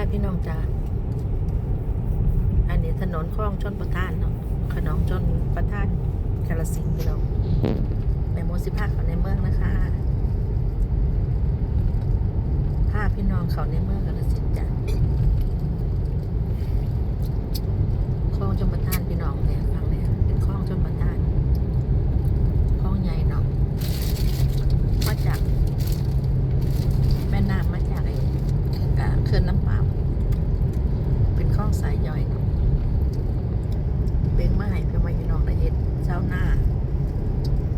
จ้าพี่น้องจ้าอันนี้ถนนคลองชนประทานเนาะขนองชนประทานกาลสินธุ์พี่น้องแม่โมสิพาเขาในเมืองนะคะพาพี่น้องเขาในเมืองกาลสินธุ์จ้ะคลองชนประทานพี่น้องเนี่ยฟังเนี่ยเป็นคลองชนประทานคลองใหญ่เนาะมาจาก แม่น้ำมาจากไอ้อ่าเขื่อนน้ำปาบเป็นคลองสายย่อยเนาะเบ่งมาให้เพื่อมาพี่น้องได้เฮ็ดเช้าหน้า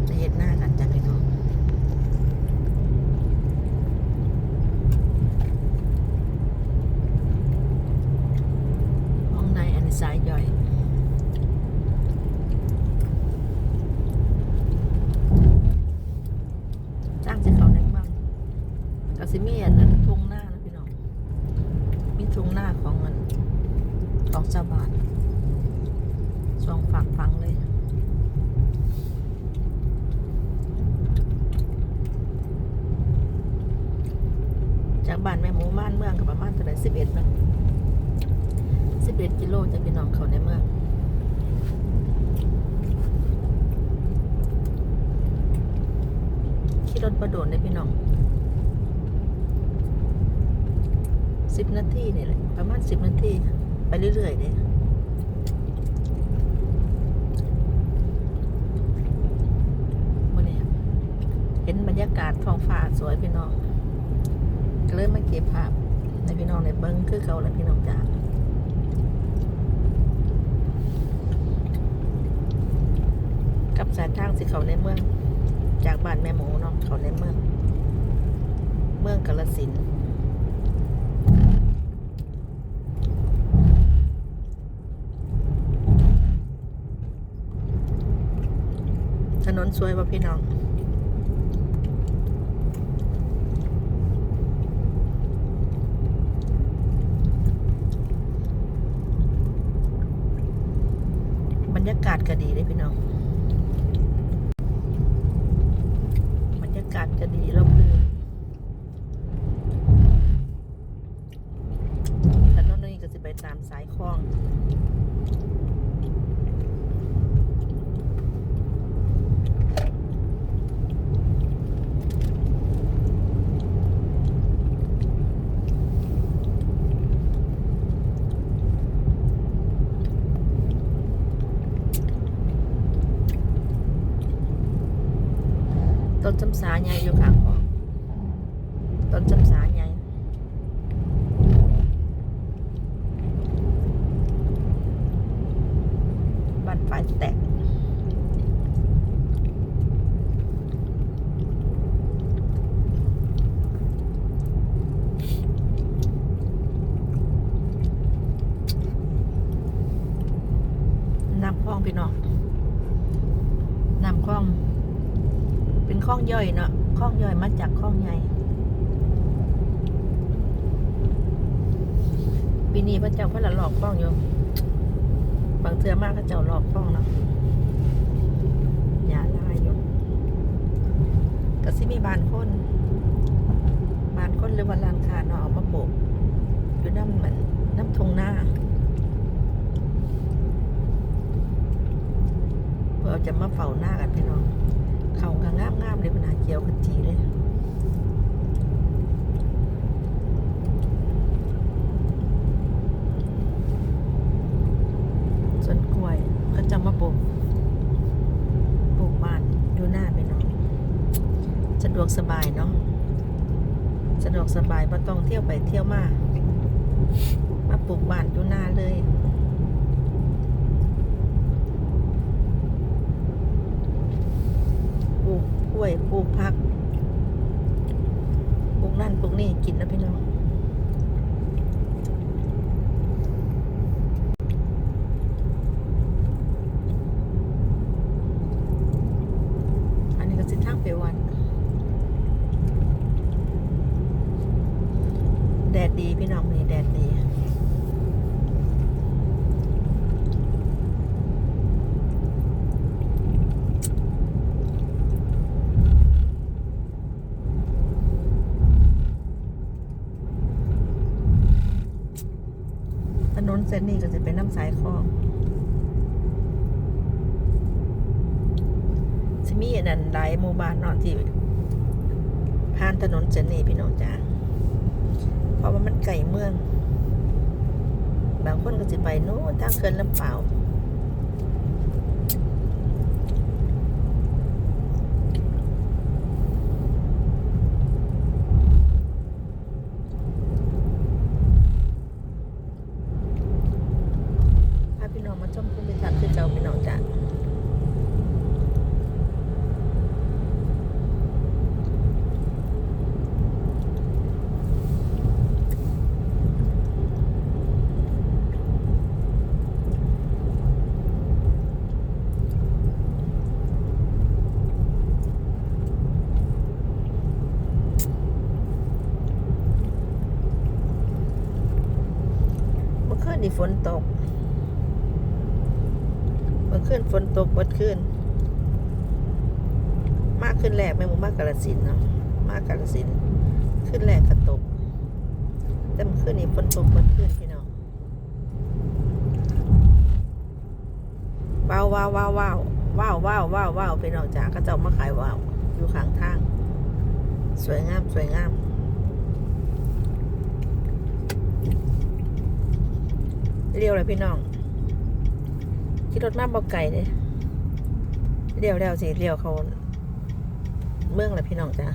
ได้เฮ็ดหน้ากันจ้ะพี่น้องห้องในอันนี้สายย่อย จ้างจะเขาในเมือง กสิมีอันนั้นทุ่งหน้านะพี่น้อง มีทุ่งหน้าของมันของชาวบ้านสองฝั่งฟังเลย จากบ้านแม่หมูบ้านเมืองกับประมาณเท่าไหร่สิบเอ็ดนะสิบเอ็ดกิโลจะพี่น้องเขาในเมืองขี่รถประโดดเลยพี่น้องสิบนาทีนี่แหละประมาณสิบนาทีไปเรื่อยๆเด้วันนี้เห็นบรรยากาศท้องฟ้าสวยพี่น้อง มาเก็บภาพในพี่น้องในเบิ้งคือเขาและพี่น้องจ้ากับสายทางสิเขาในเมือง จากบ้านแม่หมูเนาะเขาในเมือง เมืองกาลสินถนนสวยป่ะพี่น้อง บ รรยากาศก็ดีเลยพี่น้องบรรยากาศก็ดีร่มรื่นถนนนี้ก็จะไปตามสายคลอง ต้นจำสาใหญ่อยู่ข้างของต้นจำสาใหญ่บ้านฝ่ายแตก น้ำคลองพี่น้อง น้ำคลอง เป็นคลอง ย่อยเนาะคลองย่อยมาจากคลองใหญ่ปีนี้พระเจ้าพระละหลอกคลองอยู่บางเทือมากพระเจ้าหลอกคลองเนาะอย่าลายอยู่ก็สิมีบานคนบานคนหรือว่าลานคาเนาะเอามาโบกอยู่น้ำเหมือนน้ำทงหน้าเพื่อจะมาเฝ้าหน้ากันพี่น้อง เขาก็งามงามๆเลยปัญหาเกี่ยวกันจีเลยส่วนกล้วยก็จะมาปลูกปลูกบ้านดูหน้าไปน้องสะดวกสบายเนาะสะดวกสบายไม่ต้องเที่ยวไปเที่ยวมามาปลูกบ้านดูหน้าเลย ปลูกกล้วยปลูกผักปลูกนั่นปลูกนี่กินนะพี่น้อง อันนี้ก็สิทางไปวัดแดดดีพี่น้องนี่แดดดี นนเส้นนี้ก็จะเป็นน้ำ สายคลองจะมีอันนั้นหลายหมู่บ้านเนาะที่ผ่านถนนเจนีพี่น้องจ้าเพราะว่ามันไก่เมือง บางคนก็จะไปโน้นทางเขื่อนลำเปล่าวพาพี่น้องมาชมภูมิทัศน์คือเจ้าพี่น้องจ้าเมื่อคืนนี่ ฝนตกเมื่อคืนฝนตกเมื่อคืนมากขึ้นแรกไม่หมู่มากกาลสินเนาะมากกาลสิน ขึ้นแรกก็ตก แต่เมื่อคืนนี้ฝนตกเมื่อคืนพี่น้องว้าวว้าวว้าวว้าวว้าวว้าวว้าวว้าวพี่น้องจ๋าก็เจ้ามาขายว้าวอยู่ข้างทาง สวยงามสวยงาม เรียวเลยพี่น้องขี่รถมาบอกไก่เนี่ยเรียวแล้วสิเรียวเขาเมืองแหละพี่น้องจ้า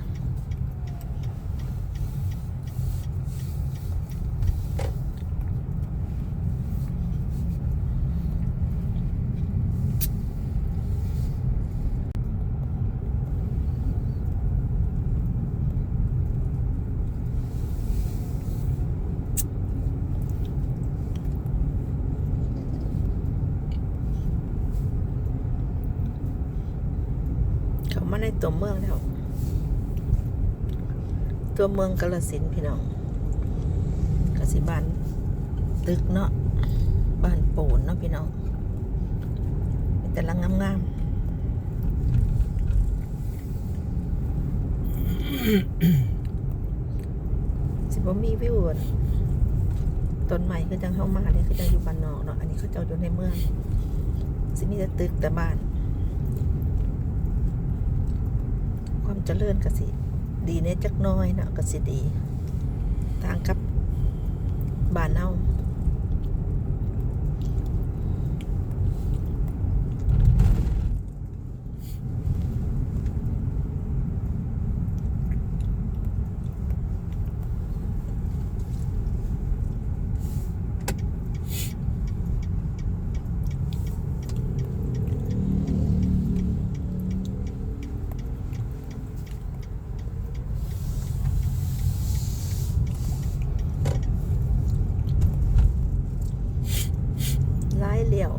ตัวเมืองแล้ว ตัวเมืองกาลสินพี่น้องกสิบานตึกเนาะบ้านปูนเนาะพี่น้องแต่ละงามๆสิบ่มีวิวต้นใหม่คือจังเข้ามาเนี่ยคือจังอยู่บ้านนอกเนาะอันนี้เขาเจ้าอยู่ในเมืองสิมีแต่ตึกแต่บ้าน ความเจริญก็สิ ดีเนี่ยจักน้อยเนาะก็สิดี ต่างกับบ้านเฮาร้ายเหลี่ยว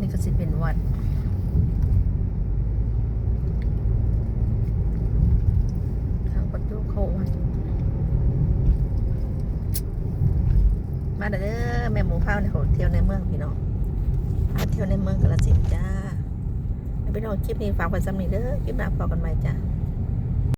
นี่ก็สิเป็นวัด ทางประตูเข้าวัด มา เด้อแม่หมูพาในโหเที่ยวในเมืองพี่น้องพาเที่ยวในเมืองกาฬสินจ้าพี่น้องคลิปนี้ฝากไว้สำหรับนี้เด้อคลิปหน้าพอกันใหม่จ้า